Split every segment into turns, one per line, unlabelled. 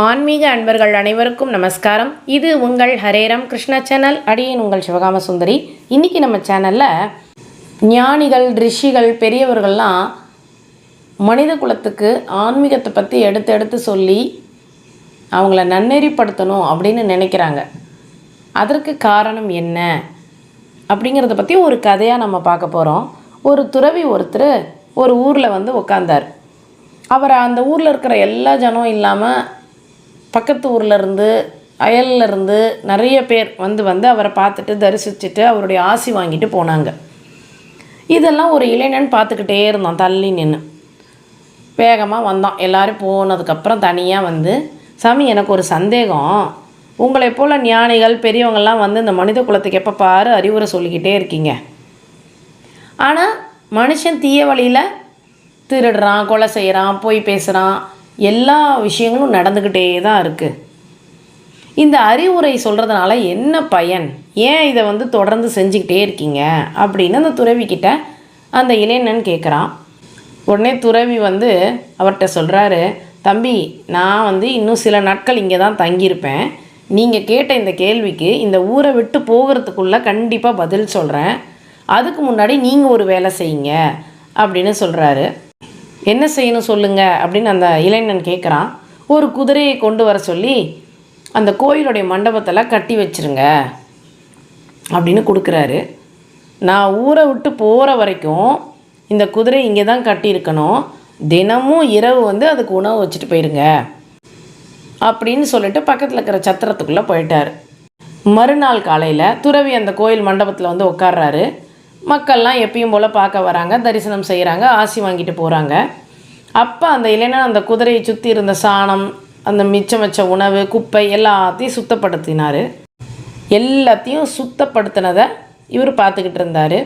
ஆன்மீக அன்பர்கள் அனைவருக்கும் நமஸ்காரம். இது உங்கள் ஹரேரம் கிருஷ்ணா சேனல் அடியேன் உங்கள் சிவகாம சுந்தரி. இன்றைக்கி நம்ம சேனலில் ஞானிகள் ரிஷிகள் பெரியவர்கள்லாம் மனித குலத்துக்கு ஆன்மீகத்தை பற்றி எடுத்து எடுத்து சொல்லி அவங்கள நன்னெறிப்படுத்தணும் அப்படின்னு நினைக்கிறாங்க. அதற்கு காரணம் என்ன? அப்படிங்கிறத பற்றி ஒரு கதையாக நம்ம பார்க்க போகிறோம் ஒரு துறவி ஒருத்தர் ஒரு ஊரில் வந்து உட்காந்தார் அவர் அந்த ஊரில் இருக்கிற எல்லா ஜனம் இல்லாமல் பக்கத்து ஊர்லேருந்து அயல்லேருந்து நிறைய பேர் வந்து வந்து அவரை பார்த்துட்டு தரிசிச்சுட்டு அவருடைய ஆசி வாங்கிட்டு போனாங்க. இதெல்லாம் ஒரு இளைஞன் பார்த்துக்கிட்டே இருந்தான் தள்ளி நின்று வேகமாக வந்தான். எல்லாரும் போனதுக்கப்புறம் தனியாக வந்து சாமி எனக்கு ஒரு சந்தேகம். உங்களை போல் ஞானிகள் பெரியவங்கள்லாம் வந்து இந்த மனித குலத்துக்கு எப்போ பாரு அறிவுரை சொல்லிக்கிட்டே இருக்கீங்க. ஆனால் மனுஷன் தீய வழியில் திருடுறான் கொலை செய்கிறான் போய் பேசுகிறான் எல்லா விஷயங்களும் நடந்துக்கிட்டே தான் இருக்குது இந்த அறிவுரை சொல்கிறதுனால என்ன பயன்? ஏன் இதை வந்து தொடர்ந்து செஞ்சுக்கிட்டே இருக்கீங்க? அப்படின்னு அந்த துறவிக்கிட்ட அந்த இளைஞன் கேட்குறான் உடனே துறவி வந்து அவர்கிட்ட சொல்கிறாரு தம்பி நான் வந்து இன்னும் சில நாட்கள் இங்கே தான் தங்கியிருப்பேன். நீங்கள் கேட்ட இந்த கேள்விக்கு இந்த ஊரை விட்டு போகிறதுக்குள்ளே கண்டிப்பாக பதில் சொல்கிறேன் அதுக்கு முன்னாடி நீங்கள் ஒரு வேலை செய்யுங்க. அப்படின்னு சொல்கிறாரு என்ன செய்யணும் சொல்லுங்கள் அப்படின்னு அந்த இளைஞன் கேட்குறான் ஒரு குதிரையை கொண்டு வர சொல்லி அந்த கோயிலுடைய மண்டபத்தில் கட்டி வச்சுருங்க அப்படின்னு கொடுக்குறாரு. நான் ஊரை விட்டு போகிற வரைக்கும் இந்த குதிரை இங்கே தான் கட்டியிருக்கணும். தினமும் இரவு வந்து அதுக்கு உணவு வச்சுட்டு போயிடுங்க அப்படின்னு சொல்லிட்டு பக்கத்தில் இருக்கிற சத்திரத்துக்குள்ளே போயிட்டார். மறுநாள் காலையில் துறவி அந்த கோயில் மண்டபத்தில் வந்து உட்கார்றாரு. மக்கள்லாம் எப்பயும் போல் பார்க்க வராங்க தரிசனம் செய்கிறாங்க ஆசி வாங்கிட்டு போகிறாங்க அப்போ அந்த இளைஞன் அந்த குதிரையை சுற்றி இருந்த சாணம் அந்த மிச்சம் வச்ச உணவு குப்பை எல்லாத்தையும் சுத்தப்படுத்தினார். எல்லாத்தையும் சுத்தப்படுத்தினதை இவர் பார்த்துக்கிட்டு இருந்தார்.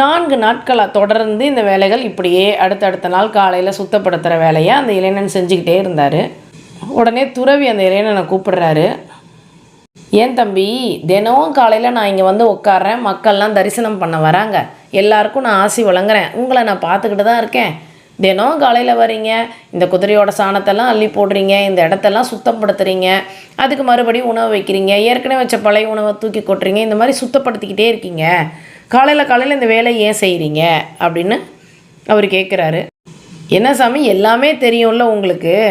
நான்கு நாட்களாக தொடர்ந்து இந்த வேலைகள் இப்படியே அடுத்தடுத்த நாள் காலையில் சுத்தப்படுத்துகிற வேலையை அந்த இளைஞன் செஞ்சுக்கிட்டே இருந்தார். உடனே துறவி அந்த இளைஞனை கூப்பிடுறாரு. ஏன் தம்பி? தினமும் காலையில் நான் இங்கே வந்து உட்கார்றேன். மக்கள்லாம் தரிசனம் பண்ண வராங்க. எல்லாருக்கும் நான் ஆசி வழங்குறேன். உங்களை நான் பார்த்துக்கிட்டு தான் இருக்கேன். தினம் காலையில் வரீங்க. இந்த குதிரையோட சாணத்தெல்லாம் அள்ளி போடுறீங்க. இந்த இடத்தெல்லாம் சுத்தப்படுத்துறீங்க. அதுக்கு மறுபடியும் உணவு வைக்கிறீங்க. ஏற்கனவே வச்ச பழைய உணவை தூக்கி கொட்டுறீங்க. இந்த மாதிரி சுத்தப்படுத்திக்கிட்டே இருக்கீங்க. காலையில் காலையில் இந்த வேலையை ஏன் செய்கிறீங்க அப்படின்னு அவர் கேட்குறாரு என்ன சாமி? எல்லாமே தெரியும்ல உங்களுக்கு.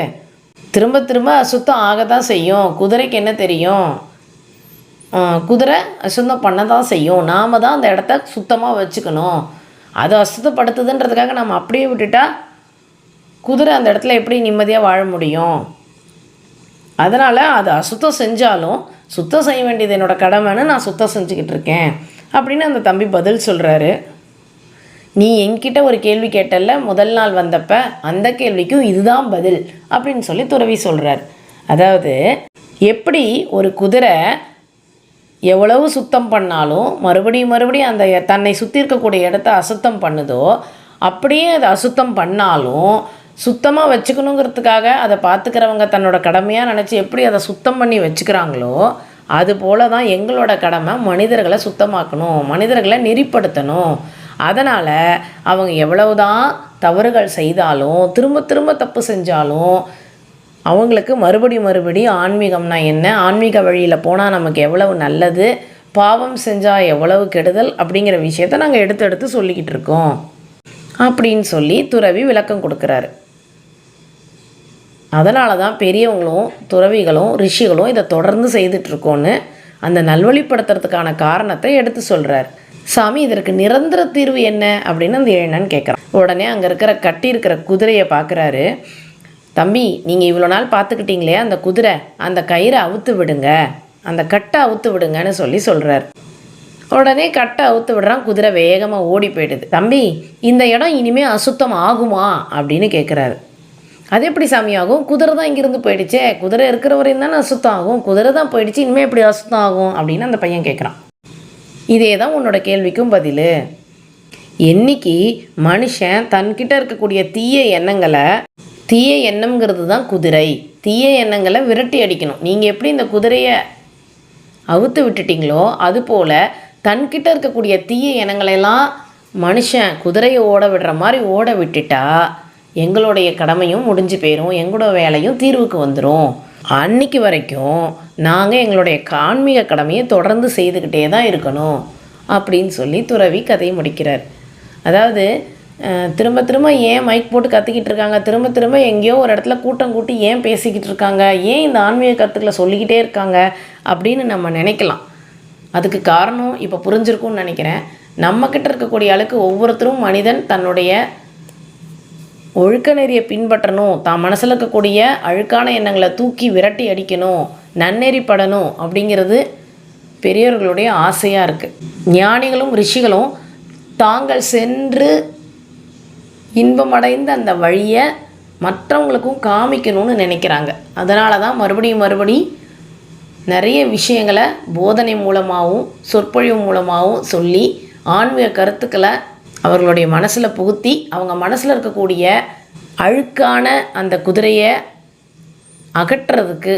திரும்ப திரும்ப அசுத்தம் ஆக தான் செய்யும். குதிரைக்கு என்ன தெரியும்? குதிரை அசுத்தம் பண்ண தான் செய்யும். நாம் தான் அந்த இடத்த சுத்தமாக வச்சுக்கணும். அது அசுத்தப்படுத்துதுன்றதுக்காக நம்ம அப்படியே விட்டுட்டா குதிரை அந்த இடத்துல எப்படி நிம்மதியாக வாழ முடியும்? அதனால் அது அசுத்தம் செஞ்சாலும் சுத்தம் செய்ய வேண்டியது என்னோட கடமைன்னு நான் சுத்தம் செஞ்சுக்கிட்டு இருக்கேன். அப்படின்னு அந்த தம்பி பதில் சொல்கிறாரு நீ என்கிட்ட ஒரு கேள்வி கேட்டல்ல முதல் நாள் வந்தப்ப அந்த கேள்விக்கும் இதுதான் பதில் அப்படின்னு சொல்லி துறவி சொல்கிறார் அதாவது எப்படி ஒரு குதிரை எவ்வளவு சுத்தம் பண்ணாலும் மறுபடியும் மறுபடியும் அந்த தன்னை சுற்றி இருக்கக்கூடிய இடத்த அசுத்தம் பண்ணுதோ அப்படியே அதை அசுத்தம் பண்ணாலும் சுத்தமாக வச்சுக்கணுங்கிறதுக்காக அதை பார்த்துக்கிறவங்க தன்னோட கடமையாக நினச்சி எப்படி அதை சுத்தம் பண்ணி வச்சுக்கிறாங்களோ அது போல தான் எங்களோட கடமை மனிதர்களை சுத்தமாக்கணும் மனிதர்களை நெறிப்படுத்தணும். அதனால் அவங்க எவ்வளவுதான் தவறுகள் செய்தாலும் திரும்ப திரும்ப தப்பு செஞ்சாலும் அவங்களுக்கு மறுபடியும் மறுபடியும் ஆன்மீகம்னா என்ன? ஆன்மீக வழியில் போனால் நமக்கு எவ்வளவு நல்லது? பாவம் செஞ்சால் எவ்வளவு கெடுதல்? அப்படிங்கிற விஷயத்த நாங்கள் எடுத்து எடுத்து சொல்லிக்கிட்டு இருக்கோம். அப்படின்னு சொல்லி துறவி விளக்கம் கொடுக்குறாரு. அதனால தான் பெரியவங்களும் துறவிகளும் ரிஷிகளும் இதை தொடர்ந்து செய்துட்ருக்கோன்னு அந்த நல்வழிப்படுத்துறதுக்கான காரணத்தை எடுத்து சொல்கிறார் சாமி இதற்கு நிரந்தர தீர்வு என்ன? அப்படின்னு அந்த இளைஞன் கேட்குறான் உடனே அங்கே இருக்கிற கட்டி இருக்கிற குதிரையை பார்க்குறாரு தம்பி நீங்கள் இவ்வளோ நாள் பார்த்துக்கிட்டீங்களே அந்த குதிரை அந்த கயிறை அவுத்து விடுங்க. அந்த கட்டை அவுத்து விடுங்கன்னு சொல்லி சொல்கிறார் உடனே கட்டை அவுத்து விடுறான் குதிரை வேகமாக ஓடி போயிடுது. தம்பி இந்த இடம் இனிமேல் அசுத்தம் ஆகுமா? அப்படின்னு கேட்குறாரு அது எப்படி சாமி ஆகும்? குதிரை தான் இங்கேருந்து போயிடுச்சே. குதிரை இருக்கிற வரையும் தானே அசுத்தம் ஆகும். குதிரை தான் போயிடுச்சு இனிமேல் எப்படி அசுத்தம் ஆகும்? அப்படின்னு அந்த பையன் கேட்குறான் இதே தான் உன்னோட கேள்விக்கும் பதில். என்னைக்கு மனுஷன் தன்கிட்ட இருக்கக்கூடிய தீய எண்ணங்களை தீய எண்ணம்ங்கிறது தான் குதிரை. தீய எண்ணங்களை விரட்டி அடிக்கணும். நீங்கள் எப்படி இந்த குதிரையை அவுத்து விட்டுட்டிங்களோ அதுபோல் தன்கிட்ட இருக்கக்கூடிய தீய எண்ணங்களையெல்லாம் மனுஷன் குதிரையை ஓட விடுற மாதிரி ஓட விட்டுட்டா எங்களுடைய கடமையும் முடிஞ்சு போயிடும் எங்களோட வேலையும் தீர்வுக்கு வந்துடும் அன்னைக்கு வரைக்கும் நாங்கள் எங்களுடைய கான்மீக கடமையை தொடர்ந்து செய்துக்கிட்டே தான் இருக்கணும் அப்படின்னு சொல்லி துறவி கதையை முடிக்கிறார். அதாவது திரும்ப திரும்ப ஏன் மைக் போட்டு கத்திக்கிட்டு இருக்காங்க? திரும்ப திரும்ப எங்கேயோ ஒரு இடத்துல கூட்டம் கூட்டி ஏன் பேசிக்கிட்டு இருக்காங்க? ஏன் இந்த ஆன்மீக கருத்துக்களை சொல்லிக்கிட்டே இருக்காங்க? அப்படின்னு நம்ம நினைக்கலாம். அதுக்கு காரணம் இப்போ புரிஞ்சிருக்கும்னு நினைக்கிறேன். நம்மக்கிட்ட இருக்கக்கூடிய அளவுக்கு ஒவ்வொருத்தரும் மனிதன் தன்னுடைய ஒழுக்க நெறியை பின்பற்றணும். தான் மனசில் இருக்கக்கூடிய அழுக்கான எண்ணங்களை தூக்கி விரட்டி அடிக்கணும். நன்னெறிப்படணும் அப்படிங்கிறது பெரியவர்களுடைய ஆசையாக இருக்குது ஞானிகளும் ரிஷிகளும் தாங்கள் சென்று இன்பமடைந்த அந்த வழியை மற்றவங்களுக்கும் காமிக்கணும்னு நினைக்கிறாங்க. அதனால தான் மறுபடியும் மறுபடி நிறைய விஷயங்களை போதனை மூலமாகவும் சொற்பொழிவு மூலமாகவும் சொல்லி ஆன்மீக கருத்துக்களை அவர்களுடைய மனசில் புகுத்தி அவங்க மனசில் இருக்கக்கூடிய அழுக்கான அந்த குதிரையை அகற்றுறதுக்கு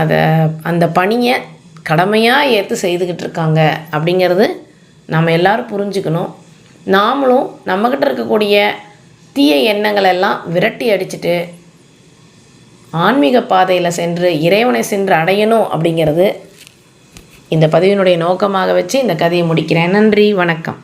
அதை அந்த பணியை கடமையாக ஏற்று செய்துக்கிட்டு இருக்காங்க அப்படிங்கிறது நம்ம எல்லோரும் புரிஞ்சுக்கணும். நாமளும் நம்மக்கிட்ட இருக்கக்கூடிய தீய எண்ணங்கள் எல்லாம் விரட்டி அடிச்சுட்டு ஆன்மீக பாதையில் சென்று இறைவனை சென்று அடையணும் அப்படிங்கிறது இந்த பதிவினுடைய நோக்கமாக வச்சு இந்த கதையை முடிக்கிறேன். நன்றி வணக்கம்.